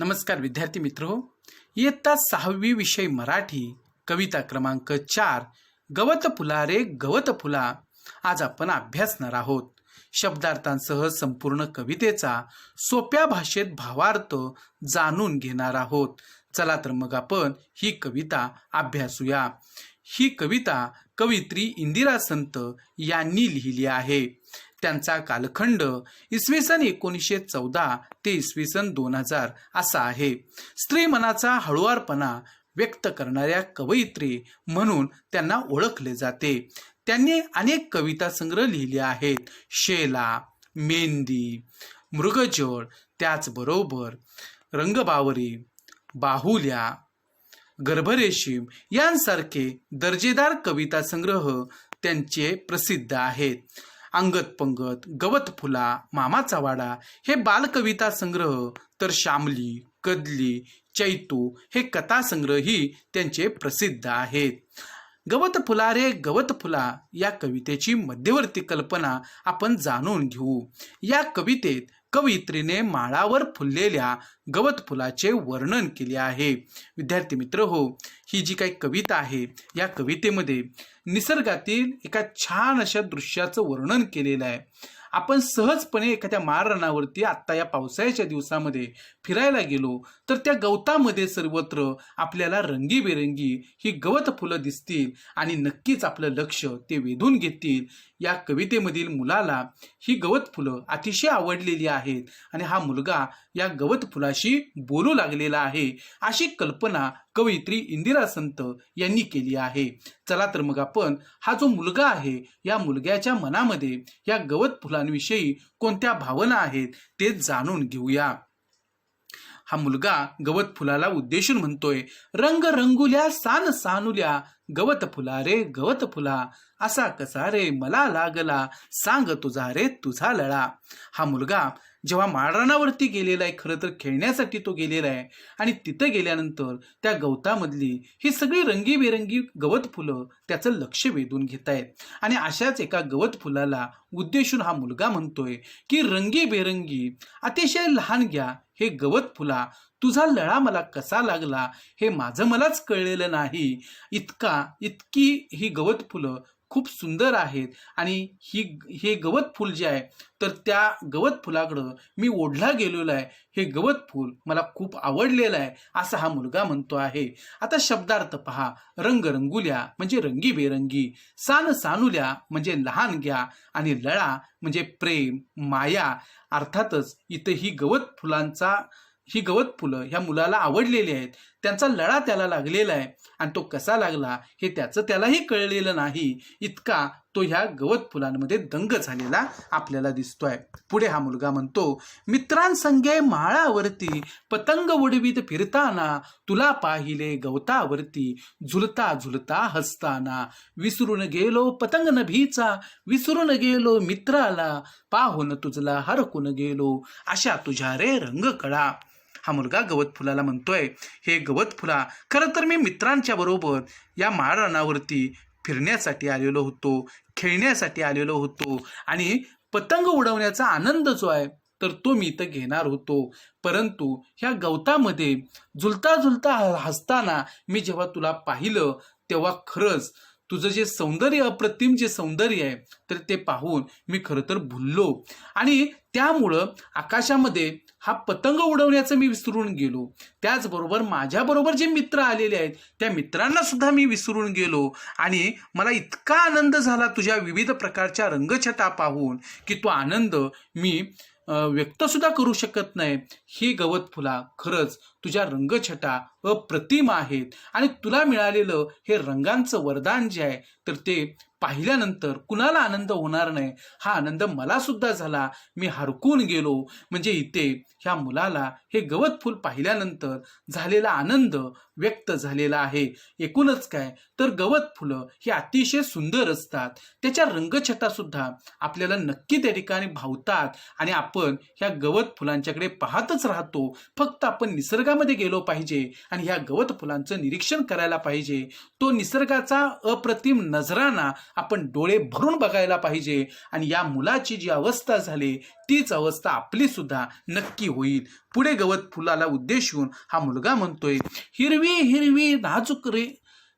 नमस्कार विद्यार्थी मित्र. हो इयत्ता सहावी विषय मराठी कविता क्रमांक चार गवत फुला रे गवत फुला. आज आपण अभ्यासणार आहोत. शब्दार्थांसह संपूर्ण कवितेचा सोप्या भाषेत भावार्थ जाणून घेणार आहोत. चला तर मग आपण ही कविता अभ्यासूया. ही कविता कवित्री इंदिरा संत यांनी लिहिली आहे. त्यांचा कालखंड इसवी सन एकोणीसशे चौदा ते इसवी सन दोन हजार असा आहे. स्त्री मनाचा हळुवारपणा व्यक्त करणाऱ्या कवयित्री म्हणून त्यांना ओळखले जाते. त्यांनी अनेक कविता संग्रह लिहिले आहेत. शेला मेंदी मृगजळ त्याचबरोबर रंगबावरी बाहुल्या गर्भरेशीम यांसारखे दर्जेदार कविता संग्रह त्यांचे प्रसिद्ध आहेत. अंगत पंगत गवत फुला मामाचा वाडा हे बालकविता संग्रह तर शामली कदली चैतू हे कथासंग्रहही त्यांचे प्रसिद्ध आहेत. गवत फुला रे गवत फुला या कवितेची मध्यवर्ती कल्पना आपण जाणून घेऊ. या कवितेत कवयित्रीने माळावर फुललेल्या गवत फुलाचे वर्णन केले आहे. विद्यार्थी मित्र हो ही जी काही कविता आहे या कवितेमध्ये निसर्गातील एका छान अशा दृश्याचं वर्णन केलेलं आहे. आपण सहजपणे एखाद्या माळरानावरती आत्ता या पावसाळ्याच्या दिवसामध्ये फिरायला गेलो तर त्या गवतामध्ये सर्वत्र आपल्याला रंगीबेरंगी ही गवत फुलं दिसतील आणि नक्कीच आपलं लक्ष ते वेधून घेतील. या कवितेमधील मुलाला ही गवत फुलं अतिशय आवडलेली आहेत आणि हा मुलगा या गवत फुलाशी बोलू लागलेला आहे अशी कल्पना कवयित्री इंदिरा संत यांनी केली आहे. चला तर मग आपण हा जो मुलगा आहे या मुलग्याच्या मनामध्ये या गवत फुलांविषयी कोणत्या भावना आहेत ते जाणून घेऊया. हा मुलगा गवत फुलाला उद्देशून म्हणतोय रंग रंगुल्या सान सानुल्या गवत फुला रे गवत फुला असा कसा रे मला लागला सांग तुझा रे तुझा लळा. हा मुलगा जेव्हा माळरानावरती गेलेला आहे खरं तर खेळण्यासाठी तो गेलेला आहे. आणि तिथं गेल्यानंतर त्या गवतामधली ही सगळी रंगीबेरंगी गवत फुलं त्याचं लक्ष वेधून घेत आहेत. आणि अशाच एका गवत फुलाला उद्देशून हा मुलगा म्हणतोय की रंगीबेरंगी अतिशय लहान घ्या. हे गवत फुला. तुझा लळा मला कसा लागला हे माझं मलाच कळलेलं नाही. इतका इतकी ही गवत फुलं खूप सुंदर आहेत. आणि ही हे गवत फूल जे आहे तर त्या गवत फुलाकडं मी ओढला गेलेलो आहे. हे गवत फूल मला खूप आवडलेलं आहे असा हा मुलगा म्हणतो आहे. आता शब्दार्थ पहा. रंग रंगुल्या म्हणजे रंगीबेरंगी. सान सानुल्या म्हणजे लहान घ्या आणि लळा म्हणजे प्रेम माया. अर्थातच इथं ही गवत फुलांचा ही गवत फुलं ह्या मुलाला आवडलेली आहेत. त्यांचा लळा त्याला लागलेला आहे. आणि तो कसा लागला हे त्याचं त्यालाही कळलेलं नाही. इतका तो ह्या गवत फुलांमध्ये दंग झालेला आपल्याला दिसतोय. पुढे हा मुलगा म्हणतो मित्रांसंगे माळावरती पतंग उडवीत फिरताना तुला पाहिले गवतावरती झुलता झुलता हसताना. विसरून गेलो पतंग नभीचा विसरून गेलो मित्राला. पाहून तुझला हरकून गेलो. अशा तुझ्या रे रंग कळा हा मुलगा गवत फुलाला म्हणतोय हे गवत फुला खरं तर मी मित्रांच्या बरोबर या माळरानावरती फिरण्यासाठी आलेलो होतो खेळण्यासाठी आलेलो होतो आणि पतंग उडवण्याचा आनंद जो आहे तर तो मी इथं घेणार होतो. परंतु ह्या गवतामध्ये झुलता झुलता हसताना मी जेव्हा तुला पाहिलं तेव्हा खरंच तुझं जे सौंदर्य अप्रतिम जे सौंदर्य आहे तर ते पाहून मी खरं तर भुललो. आणि त्यामुळं आकाशामध्ये हा पतंग उडवण्याचं मी विसरून गेलो. त्याचबरोबर माझ्याबरोबर जे मित्र आलेले आहेत त्या मित्रांना सुद्धा मी विसरून गेलो. आणि मला इतका आनंद झाला तुझ्या विविध प्रकारच्या रंगछटा पाहून की तो आनंद मी व्यक्तसुद्धा करू शकत नाही. ही गवत फुला खरंच तुझ्या रंगछटा अप्रतिम आहेत. आणि तुला मिळालेलं हे रंगांचं वरदान जे आहे तर ते पाहिल्यानंतर कुणाला आनंद होणार नाही? हा आनंद मला सुद्धा झाला. मी हरकून गेलो. म्हणजे इथे ह्या मुलाला हे गवत फुल पाहिल्यानंतर झालेला आनंद व्यक्त झालेला आहे. एकूणच काय? तर गवत फुलं ही अतिशय सुंदर असतात. त्याच्या रंगछटा सुद्धा आपल्याला नक्की त्या ठिकाणी भावतात. आणि आपण ह्या गवत फुलांच्याकडे पाहतच राहतो. फक्त आपण निसर्गामध्ये गेलो पाहिजे. आणि ह्या गवत फुलांचं निरीक्षण करायला पाहिजे. तो निसर्गाचा अप्रतिम नजराना आपण डोळे भरून बघायला पाहिजे. आणि या मुलाची जी अवस्था झाली तीच अवस्था आपली सुद्धा नक्की होईल. पुढे गवत फुलाला उद्देशून हा मुलगा म्हणतोय हिरवी हिरवी नाजूक रे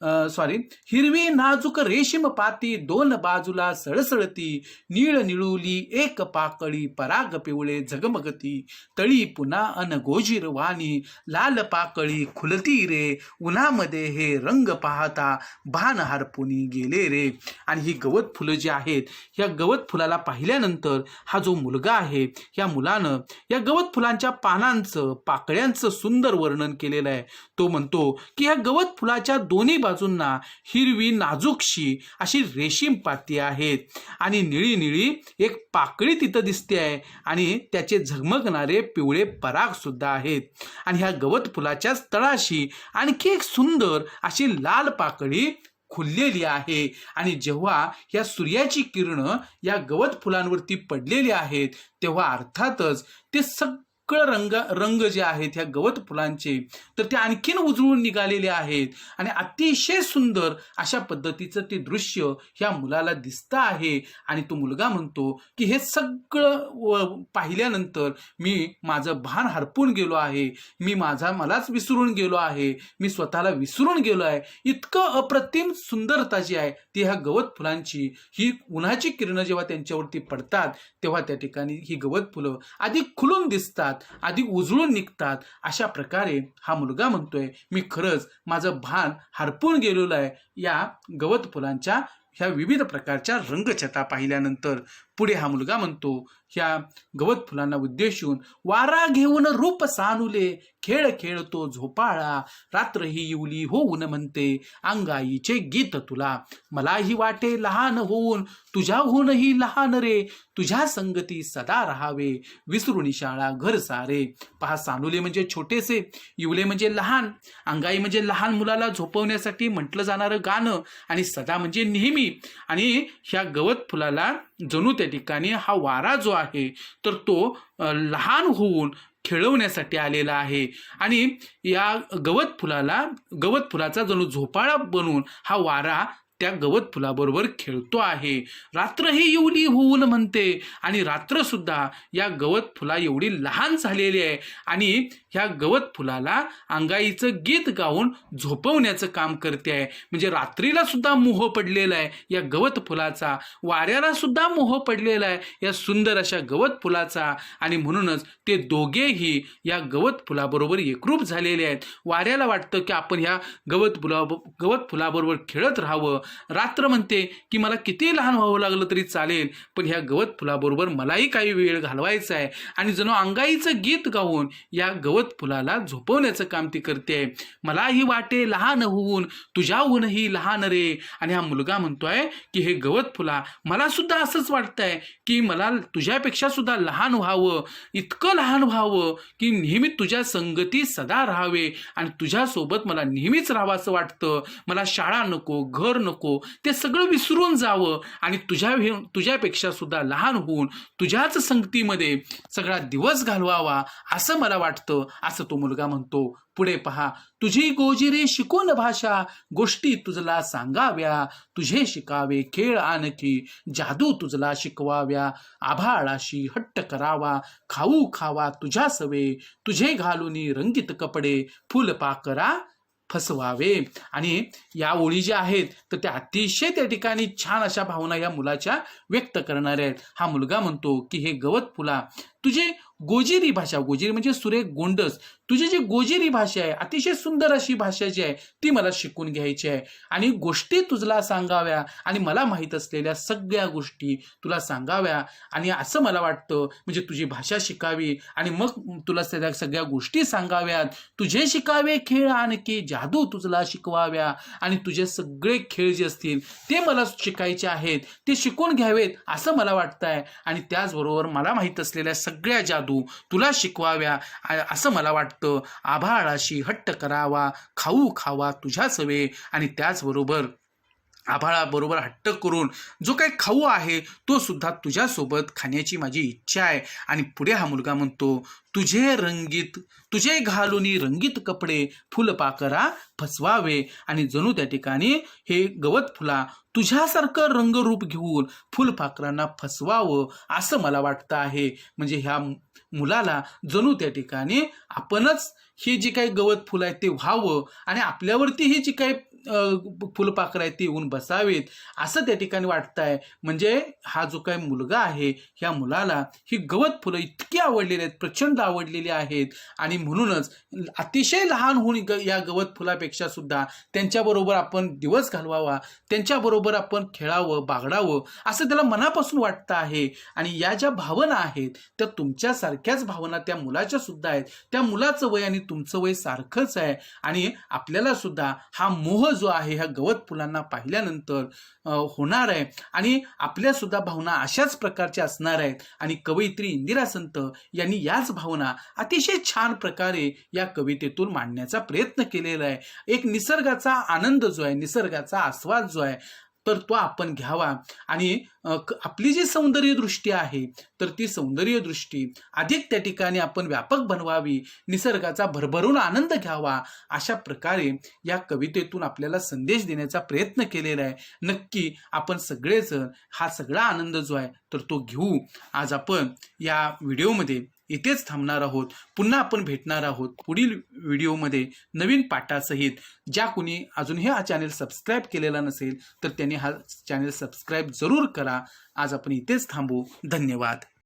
सॉरी हिरवी नाजूक रेशीम पाती दोन बाजूला सळसळती नीळ निळुली एक पाकळी पराग पिवळे झगमगती. तळी पुन्हा अनगोजीर वाणी लाल पाकळी खुलती रे. उन्हामध्ये हे रंग पाहता भान हरपुनी गेले रे. आणि ही गवत फुलं जी आहेत ह्या गवत फुलाला पाहिल्यानंतर हा जो मुलगा आहे या मुलानं या गवत फुलांच्या पानांचं पाकळ्यांचं सुंदर वर्णन केलेलं आहे. तो म्हणतो की ह्या गवत फुलाच्या दोन्ही बाजूंना हिरवी नाजूकशी अशी रेशीम पाती आहेत. आणि निळी निळी एक पाकळी तिथं दिसते आहे. आणि त्याचे झगमगणारे पिवळे पराग सुद्धा आहेत. आणि ह्या गवत फुलाच्या तळाशी आणखी एक सुंदर अशी लाल पाकळी खुललेली आहे. आणि जेव्हा या सूर्याची किरण या गवत फुलांवरती पडलेली आहेत तेव्हा अर्थातच ते सग सगळं रंग रंग जे आहेत ह्या गवत फुलांचे तर ते आणखीन उजळून निघालेले आहेत. आणि अतिशय सुंदर अशा पद्धतीचं ते दृश्य ह्या मुलाला दिसतं आहे. आणि तो मुलगा म्हणतो की हे सगळं पाहिल्यानंतर मी माझं भान हरपून गेलो आहे. मी माझा मलाच विसरून गेलो आहे. मी स्वतःला विसरून गेलो आहे. इतकं अप्रतिम सुंदरता जी आहे ती ह्या गवत फुलांची ही उन्हाची किरणं जेव्हा त्यांच्यावरती पडतात तेव्हा त्या ठिकाणी ही गवत फुलं अधिक खुलून दिसतात. अधिक उजळून निघतात अशा प्रकारे हा मुलगा म्हणतोय मी खरंच माझं भान हरपून गेलेलं आहे. या गवत फुलांच्या ह्या विविध प्रकारच्या रंगछटा पाहिल्यानंतर पुढे हा मुलगा म्हणतो ह्या गवत फुलांना उद्देशून वारा घेऊन रूप सानुले खेळ खेळतो झोपाळा रात्र ही येवली होऊन म्हणते अंगाईचे गीत तुला मलाही वाटे लहान होऊन तुझ्याहूनही लहान रे तुझ्या संगती सदा राहावे विसरून शाळा घर सारे. पहा सानुले म्हणजे छोटेसे युले म्हणजे लहान अंगाई म्हणजे लहान मुलाला झोपवण्यासाठी म्हटलं जाणारं गाणं आणि सदा म्हणजे नेहमी आणि ह्या गवत फुलाला जणू त्या त्या ठिकाणी हा वारा जो आहे तर तो लहान होऊन खेळवण्यासाठी आलेला आहे. आणि या गवत फुलाला गवत फुलाचा जणू झोपाळा बनवून हा वारा त्या गवत फुलाबरोबर खेळतो आहे. रात्र ही येवली होऊन म्हणते. आणि रात्र सुद्धा या गवत फुला एवढी लहान झालेली आहे. आणि ह्या गवत फुलाला अंगाईचं गीत गाऊन झोपवण्याचं काम करते आहे. म्हणजे रात्रीला सुद्धा मोह पडलेला आहे या गवत फुलाचा. वाऱ्याला सुद्धा मोह पडलेला आहे या सुंदर अशा गवत फुलाचा. आणि म्हणूनच ते दोघेही या गवत फुलाबरोबर एकरूप झालेले आहेत. वाऱ्याला वाटतं की आपण ह्या गवत फुला गवत फुलाबरोबर खेळत राहावं. रात्र म्हणते की मला किती लहान व्हावं लागलं तरी चालेल पण ह्या गवत फुलाबरोबर मलाही काही वेळ घालवायचा आहे. आणि जणू अंगाईचं गीत गाऊन या गवत फुलाला झोपवण्याचं काम ती करते. मलाही वाटे लहान होऊन तुझ्याहूनही लहान रे. आणि हा मुलगा म्हणतोय की हे गवत फुला मला सुद्धा असंच वाटतंय की मला तुझ्यापेक्षा सुद्धा लहान व्हावं इतकं लहान व्हावं की नेहमी तुझ्या संगती सदा राहावे आणि तुझ्यासोबत मला नेहमीच राहावं असं वाटतं. मला शाळा नको घर नको ते सगळं विसरून जावं. आणि तुझ्या तुझ्यापेक्षा सुद्धा लहान होऊन तुझ्याच संगतीमध्ये सगळा दिवस घालवावा असं मला वाटतं असं तो मुलगा म्हणतो. पुढे पहा तुझी गोजिरे शिकून भाषा गोष्टी तुझला सांगाव्या. तुझे शिकावे खेळ आणखी जादू तुझला शिकवाव्या. आभाळाशी हट्ट करावा खाऊ खावा तुझ्या सवे. तुझे घालून रंगीत कपडे फुलपाकरा फसवावे. आणि या ओळी ज्या आहेत तर त्या अतिशय त्या ठिकाणी छान अशा भावना या मुलाच्या व्यक्त करणाऱ्या आहेत. हा मुलगा म्हणतो की हे गवत फुला तुझे गोजिरी भाषा गोजिरी म्हणजे सुरेख गोंडस. तुझी जी गोजिरी भाषा आहे अतिशय सुंदर अशी भाषा जी आहे ती मला शिकून घ्यायची आहे. आणि गोष्टी तुझला सांगाव्या आणि मला माहीत असलेल्या सगळ्या गोष्टी तुला सांगाव्या. आणि असं मला वाटतं म्हणजे तुझी भाषा शिकावी आणि मग तुला सगळ्या सगळ्या गोष्टी सांगाव्यात. तुझे शिकावे खेळ आणखी जादू तुझला शिकवाव्या. आणि तुझे सगळे खेळ जे असतील ते मला शिकायचे आहेत ते शिकून घ्यावेत असं मला वाटतंय. आणि त्याचबरोबर मला माहीत असलेल्या सगळ्या जादू तुला शिकवाव्या. असं मला वाटतं. आभाळाशी हट्ट करावा. खाऊ खावा तुझ्या सवे. आणि त्याचबरोबर आभाळाबरोबर हट्ट करून जो काही खाऊ आहे तो सुद्धा तुझ्यासोबत खाण्याची माझी इच्छा आहे. आणि पुढे हा मुलगा म्हणतो तुझे रंगीत तुझे घालून रंगीत कपडे फुलपाकरा फसवावे. आणि जणू त्या ठिकाणी हे गवत फुला तुझ्यासारखं रंगरूप घेऊन फुलपाखरांना फसवावं असं मला वाटतं आहे. म्हणजे ह्या मुलाला जणू त्या ठिकाणी आपणच हे जे काही गवत फुलं आहे ते व्हावं. आणि आपल्यावरती ही जी काही फुलपाखरं आहेत ते येऊन बसावेत. असं त्या ठिकाणी वाटतं आहे म्हणजे हा जो काही मुलगा आहे ह्या मुलाला ही गवत फुलं इतकी आवडलेली आहेत प्रचंड आवडलेली आहेत. आणि म्हणूनच अतिशय लहान होऊन ग या गवत फुलापेक्षा सुद्धा त्यांच्याबरोबर आपण दिवस घालवावा त्यांच्याबरोबर आपण खेळावं बागडावं असं त्याला मनापासून वाटतं आहे. आणि या ज्या भावना आहेत त्या तुमच्यासारख्याच भावना त्या मुलाच्या सुद्धा आहेत. त्या मुलाचं वय आणि तुमचं वय सारखंच आहे. आणि आपल्याला सुद्धा हा मोह जो आहे ह्या गवत फुलांना पाहिल्यानंतर होणार आहे. आणि आपल्या सुद्धा भावना अशाच प्रकारच्या असणार आहेत. आणि कवयित्री इंदिरा संत यांनी याच भावना अतिशय छान प्रकारे या कवितेतून मांडण्याचा प्रयत्न केलेला आहे. एक निसर्गाचा आनंद जो आहे निसर्गाचा आस्वाद जो आहे तर तो आपण घ्यावा. आणि क- आपली जी सौंदर्य दृष्टी आहे तर ती सौंदर्य दृष्टी अधिक त्या ठिकाणी आपण व्यापक बनवावी निसर्गाचा भरभरून आनंद घ्यावा अशा प्रकारे या कवितेतून आपल्याला संदेश देण्याचा प्रयत्न केलेला आहे. नक्की आपण सगळेजण हा सगळा आनंद जो आहे तर तो घेऊ. आज आपण या व्हिडिओमध्ये इथेच थांबणार आहोत. पुन्हा आपण भेटणार आहोत पुढील व्हिडिओमध्ये नवीन पाठासहित. ज्या कुणी अजूनही हा चॅनेल सबस्क्राईब केलेला नसेल तर त्यांनी हा चॅनेल सबस्क्राईब जरूर करा. आज आपण इथेच थांबू. धन्यवाद.